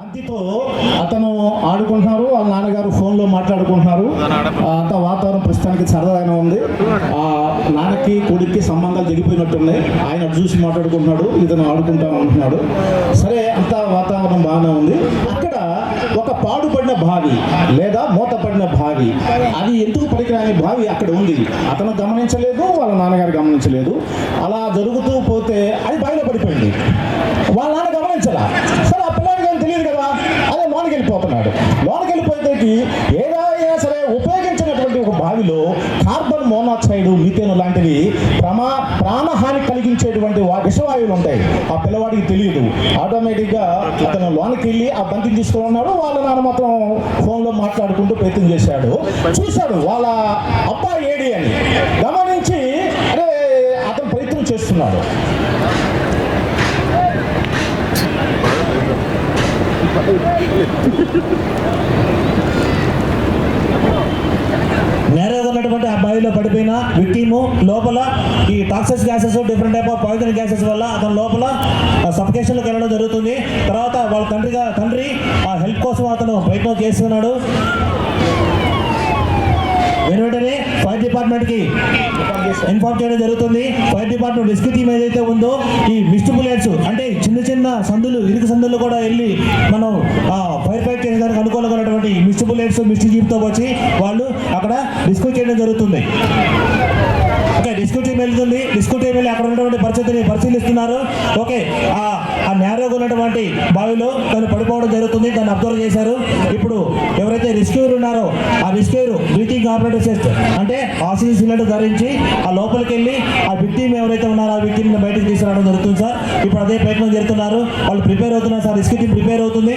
బంతితో అతను ఆడుకుంటున్నారు వాళ్ళ నాన్నగారు ఫోన్లో మాట్లాడుకుంటున్నారు. అంతా వాతావరణం ప్రస్తుతానికి సరదాగానే ఉంది. ఆ నాన్నకి కొడుక్కి సంబంధాలు తెగిపోయినట్టున్నాయి ఆయన చూసి మాట్లాడుకుంటున్నాడు ఇతను ఆడుకుంటా ఉంటున్నాడు సరే అంతా వాతావరణం బాగానే ఉంది. అక్కడ ఒక పాడుపడిన బావి లేదా మూతపడిన బావి అది ఎందుకు పనికిరాని బావి అక్కడ ఉంది? అతను గమనించలేదు వాళ్ళ నాన్నగారు గమనించలేదు. అలా జరుగుతూ పోతే అది బావిలో పడిపోయింది. వాళ్ళ నాన్న గమనించలా? సరే ఆ పిల్లాడికి ఏం తెలియదు కదా? అదే లోనికి వెళ్ళిపోతున్నాడు వెళ్ళిపోయేకి ఏదైనా సరే ఉపయోగించినటువంటి ఒక బావిలో కార్బన్ మోనాక్సైడ్ మిథేన్ లాంటివి ప్రమా ప్రాణహాని కలిగించేటువంటి వా- విషవాయువులు ఉంటాయి. ఆ పిల్లవాడికి తెలియదు. ఆటోమేటిక్గా అతను లోనికి వెళ్ళి ఆ బంతిని తీసుకుని ఉన్నాడు వాళ్ళ నాన్న మాత్రం ఫోన్లో మాట్లాడుకుంటూ ప్రయత్నం చేశాడు. చూశాడు వాళ్ళ అబ్బాయి ఏడి అని. గమనించి అరే అతను ప్రయత్నం చేస్తున్నాడు. నేరుగా ఉన్నటువంటి ఆ బావిలో పడిపోయిన విక్టిమ్ లోపల ఈ toxic gases different type of poison gases వల్ల అతని లోపల సఫికేషన్లోకి వెళ్ళడం జరుగుతుంది. తర్వాత వాళ్ళ తండ్రిగా తండ్రి ఆ హెల్ప్ కోసం అతను ప్రయత్నం చేస్తున్నాడు. వెంటనే ఫైర్ డిపార్ట్మెంట్కి ఇన్ఫార్మ్ చేయడం జరుగుతుంది. ఫైర్ డిపార్ట్మెంట్ రెస్క్యూ టీమ్ ఏదైతే ఉందో ఈ మిస్ట్ బుల్లెట్స్ అంటే చిన్న చిన్న సందులు ఇరుకు సందులు కూడా వెళ్ళి మనం ఆ ఫైర్ ఫైట్ చేయడానికి అనుకూలంగా ఉన్నటువంటి మిస్ట్ బుల్లెట్స్ మిస్ట్ జీప్తో వచ్చి వాళ్ళు అక్కడ డిస్కో చేయడం జరుగుతుంది. వెళ్తుంది. డిస్కో టేబుల్ అక్కడ ఉన్నటువంటి పరిస్థితిని పరిశీలిస్తున్నారు. ఓకే ఆ ఆ నేరోగా ఉన్నటువంటి బావిలో తను పడిపోవడం జరుగుతుంది. దాన్ని అబ్జర్వ్ చేశారు. ఇప్పుడు ఎవరైతే రిస్క్యూర్ ఉన్నారో ఆ రిస్క్యూర్ బ్రీతింగ్ ఆపరేటర్ చెస్ట్ అంటే ఆక్సిజన్ సిలిండర్ ధరించి ఆ లోపలికి వెళ్ళి ఆ విక్టిమ్ ఎవరైతే ఉన్నారో ఆ విక్టిమ్ బయటకు తీసుకురావడం జరుగుతుంది సార్. ఇప్పుడు అదే ప్రయత్నం చేస్తున్నారు. వాళ్ళు ప్రిపేర్ అవుతున్నారు సార్. రిస్క్ టీం ప్రిపేర్ అవుతుంది.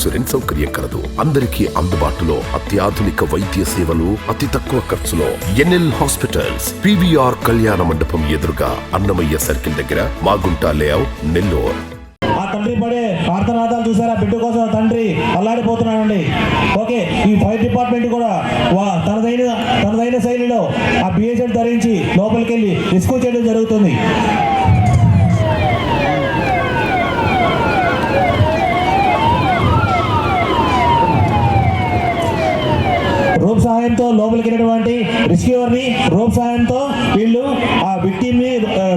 ఇన్సూరెన్స్ సౌకర్యం కలదు. అందరికీ అందుబాటులో అత్యాధునిక వైద్య సేవలు అతి తక్కువ ఖర్చులో ఎన్ఎల్ హాస్పిటల్స్ పివిఆర్ కళ్యాణ మండపం ఎదురుగా అన్నమయ్య సర్కిల్ దగ్గర మాగుంట లేఅవుట్ నెల్లూరు. ఆ తండ్రి పడే ఆర్తనాదాలు చూసారా? బిడ్డ కోసం తండ్రి అల్లాడిపోతున్నాడండి. ఓకే ఈ ఫైర్ డిపార్ట్మెంట్ కూడా వా తనదైన తనదైన శైలిలో ఆ బిఎస్ఎల్ ధరించి లోపలికి వెళ్ళి రెస్క్యూ చేయడం జరుగుతుంది రోప్ సహాయంతో లోపలికి వెళ్ళినటువంటి రెస్క్యూవర్ని రోప్ సహాయంతో వీళ్ళు ఆ విక్టిమ్ని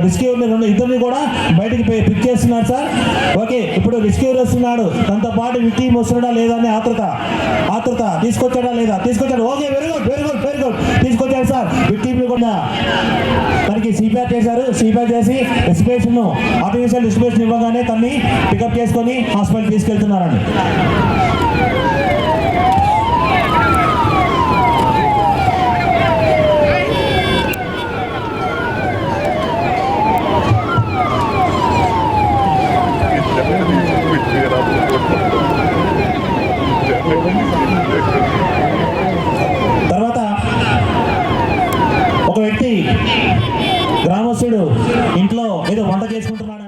రిస్క్యూవర్ని రెండు ఇద్దరిని కూడా బయటికి పిక్ చేస్తున్నారు సార్. ఓకే ఇప్పుడు రిస్క్యూవర్ వస్తున్నాడు. తనతో పాటు విక్టిమ్ వస్తున్నాడా లేదా అని ఆతృత. ఆతృత. తీసుకొచ్చాడా లేదా? తీసుకొచ్చాడు. Okay very good very good very good తీసుకొచ్చాడు సార్. విక్టిమ్ని కూడా. తనకి సిపిఆర్ చేశారు. సిపిఆర్ చేసి రెస్పిరేషన్ ఆర్టిఫిషియల్ రెస్పిరేషన్ ఇవ్వగానే తన్ని పికప్ చేసుకొని హాస్పిటల్ తీసుకెళ్తున్నారండి. ఇంట్లో ఏదో వంట చేసుకుంటున్నాడు?